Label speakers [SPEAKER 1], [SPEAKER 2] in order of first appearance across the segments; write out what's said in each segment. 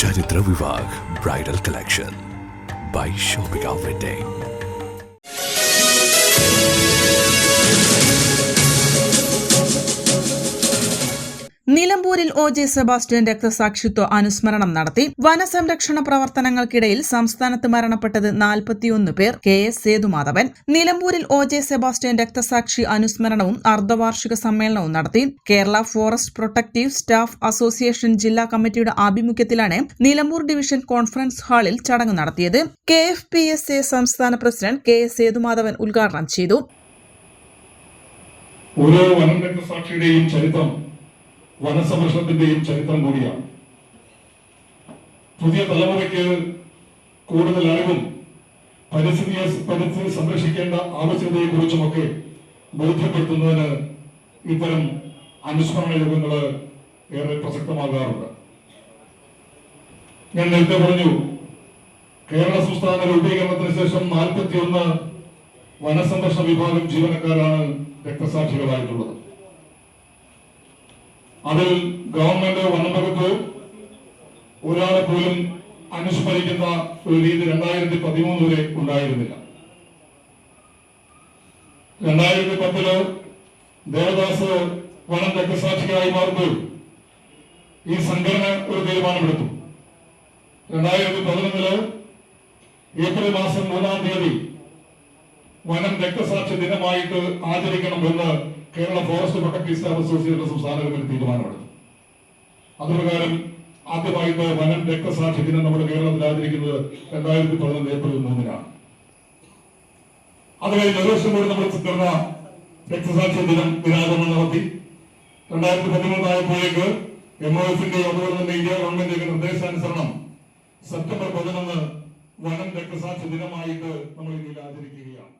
[SPEAKER 1] चरित्र विभाग bridal collection by Shopika wedding
[SPEAKER 2] നിലമ്പൂരിൽ ഒ ജെ സെബാസ്റ്റ്യൻ രക്തസാക്ഷിത്വ അനുസ്മരണം നടത്തി. വനസംരക്ഷണ പ്രവർത്തനങ്ങൾക്കിടയിൽ സംസ്ഥാനത്ത് മരണപ്പെട്ടത് നാൽപ്പത്തിയൊന്ന് പേർ. K S Sethumadhavan. നിലമ്പൂരിൽ ഒ ജെ സെബാസ്റ്റ്യൻ രക്തസാക്ഷി അനുസ്മരണവും അർദ്ധവാർഷിക സമ്മേളനവും നടത്തി. Kerala forest protective staff association ജില്ലാ കമ്മിറ്റിയുടെ ആഭിമുഖ്യത്തിലാണ് നിലമ്പൂർ ഡിവിഷൻ കോൺഫറൻസ് ഹാളിൽ ചടങ്ങ് നടത്തിയത്. K F P S A സംസ്ഥാന പ്രസിഡന്റ് കെ എസ് സേതുമാധവൻ ഉദ്ഘാടനം ചെയ്തു.
[SPEAKER 3] ഓരോ വനരക്തസാക്ഷിയുടെയും ചരിത്രം വനസംരക്ഷണത്തിന്റെയും ചരിത്രം കൂടിയാണ്. പുതിയ തലമുറയ്ക്ക് കൂടുതൽ അറിവും പരിസ്ഥിതിയെ പരിസ്ഥിതി സംരക്ഷിക്കേണ്ട ആവശ്യകതയെക്കുറിച്ചുമൊക്കെ ബോധ്യപ്പെടുത്തുന്നതിന് ഇത്തരം അനുസ്മരണ യോഗങ്ങൾ ഏറെ പ്രസക്തമാകാറുണ്ട്. ഞാൻ നേരത്തെ പറഞ്ഞു കേരള സംസ്ഥാന രൂപീകരണത്തിന് ശേഷം നാൽപ്പത്തിയൊന്ന് വനസംരക്ഷണ വിഭാഗം ജീവനക്കാരാണ് രക്തസാക്ഷികളായിട്ടുള്ളത്. അതിൽ ഗവൺമെന്റ് വനംവകുപ്പ് ഒരാളെ പോലും അനുസ്മരിക്കുന്ന ഒരു രീതി രണ്ടായിരത്തി പതിമൂന്ന് വരെ ഉണ്ടായിരുന്നില്ല. രണ്ടായിരത്തി പത്തിൽ ദേവദാസ് വനം രക്തസാക്ഷികളായി മാറുമ്പോൾ ഈ സംഘടന ഒരു തീരുമാനമെടുത്തു. രണ്ടായിരത്തി പതിനൊന്നിൽ ഏപ്രിൽ മാസം മൂന്നാം തീയതി വനം രക്തസാക്ഷി ദിനമായിട്ട് ആചരിക്കണമെന്ന് Kerala forest protective staff association സംസ്ഥാന കമ്മിറ്റി തീരുമാനമെടുത്തു. അതുപ്രകാരം ആദ്യമായിട്ട് വനം രക്തസാക്ഷി ദിനം നമ്മുടെ കേരളത്തിൽ ആചരിക്കുന്നത് രണ്ടായിരത്തി പതിനൊന്ന് ഏപ്രിൽ മൂന്നിനാണ്. അത് കഴിഞ്ഞ് ഒരു കൂടി നമ്മൾ ചേർന്ന രക്തസാക്ഷി ദിനം ദിനാചരണം നടത്തി. രണ്ടായിരത്തി പതിമൂന്നായപ്പോഴേക്ക് എം ഒ എഫിന്റെ അതുപോലെ തന്നെ ഇന്ത്യ ഗവൺമെന്റിന്റെ നിർദ്ദേശാനുസരണം സെപ്റ്റംബർ പതിനൊന്ന് വനം രക്തസാക്ഷി ദിനമായിട്ട് നമ്മൾ ഇന്ത്യയിൽ ആചരിക്കുകയാണ്.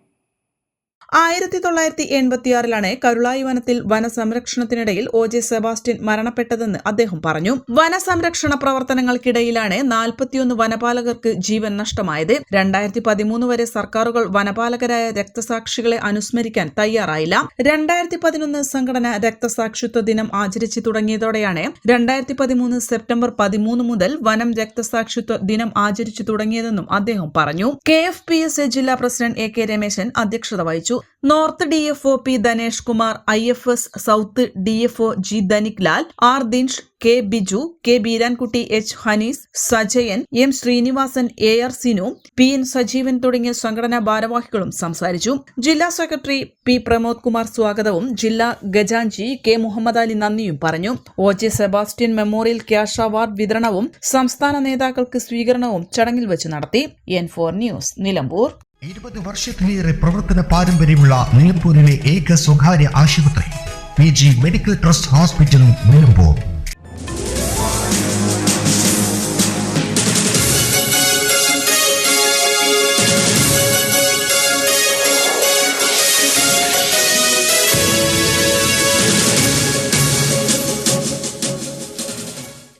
[SPEAKER 2] ആയിരത്തി തൊള്ളായിരത്തി എൺപത്തിയാറിലാണ് കരുളായി വനത്തിൽ വനസംരക്ഷണത്തിനിടയിൽ ഒ ജെ സെബാസ്റ്റ്യൻ മരണപ്പെട്ടതെന്ന് അദ്ദേഹം പറഞ്ഞു. വനസംരക്ഷണ പ്രവർത്തനങ്ങൾക്കിടയിലാണ് നാൽപ്പത്തിയൊന്ന് വനപാലകർക്ക് ജീവൻ നഷ്ടമായത്. രണ്ടായിരത്തി പതിമൂന്ന് വരെ സർക്കാരുകൾ വനപാലകരായ രക്തസാക്ഷികളെ അനുസ്മരിക്കാൻ തയ്യാറായില്ല. രണ്ടായിരത്തി പതിനൊന്ന് സംഘടന രക്തസാക്ഷിത്വ ദിനം ആചരിച്ചു തുടങ്ങിയതോടെയാണ് രണ്ടായിരത്തി പതിമൂന്ന് സെപ്റ്റംബർ പതിമൂന്ന് മുതൽ വനം രക്തസാക്ഷിത്വ ദിനം ആചരിച്ചു തുടങ്ങിയതെന്നും അദ്ദേഹം പറഞ്ഞു. K F P S A ജില്ലാ പ്രസിഡന്റ് എ കെ രമേശൻ അധ്യക്ഷത വഹിച്ചു. So north D F O P Dhanesh Kumar I F S south D F O G Dhanik Lal R Dinesh K Biju K Beerankutty H Hanees Sajayan M Srinivasan A R Sinu P N Sajeevan തുടങ്ങിയ സംഘടനാ ഭാരവാഹികളും സംസാരിച്ചു. ജില്ലാ secretary P Pramod Kumar സ്വാഗതവും ജില്ലാ ഗജാൻജി K Muhammad Ali നന്ദിയും പറഞ്ഞു. O J Sebastian memorial cash award വിതരണവും സംസ്ഥാന നേതാക്കൾക്ക് സ്വീകരണവും ചടങ്ങിൽ വെച്ച് നടത്തി. N four news Nilambur.
[SPEAKER 4] ഇരുപത് വർഷത്തിലേറെ പ്രവർത്തന പാരമ്പര്യമുള്ള നിലമ്പൂരിലെ ഏക സ്വകാര്യ ആശുപത്രി P G medical trust hospital Nilambur.